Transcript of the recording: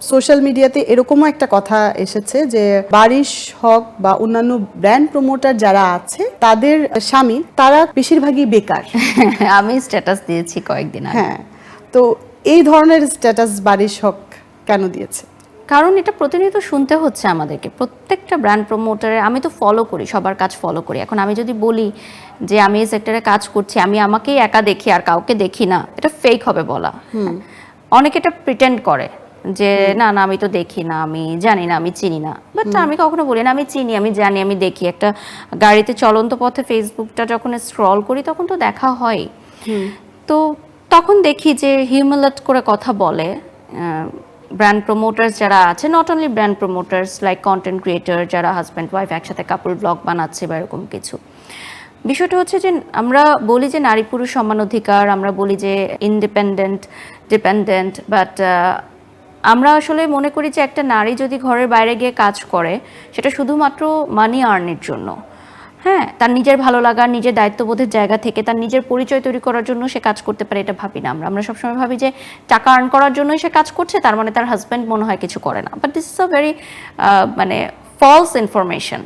Social মিডিয়াতে এরকমও একটা কথা এসেছে যে বারিশ হক বা অন্যান্য ব্র্যান্ড প্রমোটার যারা আছে তাদের স্বামী তারা বেশিরভাগই বেকার। আমি স্ট্যাটাস দিয়েছি কয়েকদিন হ্যাঁ তো এই ধরনের স্ট্যাটাস বারিশ হক কেন দিয়েছে? কারণ এটা প্রতিনিয়ত শুনতে হচ্ছে আমাদেরকে। প্রত্যেকটা ব্র্যান্ড প্রমোটারে আমি তো ফলো করি সবার কাজ ফলো করি। এখন আমি যদি বলি যে আমি এই সেক্টরে কাজ করছি আমি আমাকেই একা দেখি আর কাউকে দেখি না এটা ফেক হবে বলা। অনেকে এটা প্রিটেন্ড করে। যে না না আমি তো দেখি না আমি জানি না আমি চিনি না। বাট আমি কখনো বলি না আমি চিনি আমি জানি আমি দেখি। একটা গাড়িতে চলন্ত পথে ফেসবুকটা যখন স্ক্রল করি তখন তো দেখা হয়। তো তখন দেখি যে হিউমিলেট করে কথা বলে ব্র্যান্ড প্রমোটার্স যারা আছে not only brand promoters like content creator যারা হাজব্যান্ড ওয়াইফ একসাথে কাপল ব্লগ বানাচ্ছে বা এরকম কিছু। বিষয়টা হচ্ছে যে আমরা বলি যে নারী পুরুষ সমান অধিকার আমরা বলি যে ইন্ডিপেন্ডেন্ট ডিপেন্ডেন্ট বাট আমরা আসলে মনে করি যে একটা নারী যদি ঘরের বাইরে গিয়ে কাজ করে, সেটা শুধুমাত্র মানি আর্নের জন্য। হ্যাঁ তার নিজের ভালো লাগা, নিজের দায়িত্ববোধের জায়গা থেকে তার নিজের পরিচয় তৈরি করার জন্য সে কাজ করতে পারে, এটা ভাবি না আমরা। আমরা সবসময় ভাবি যে টাকা আর্ন করার জন্যই সে কাজ করছে, তার মানে তার হাজব্যান্ড মনে হয় কিছু করে না। But this is a very মানে ফলস ইনফরমেশন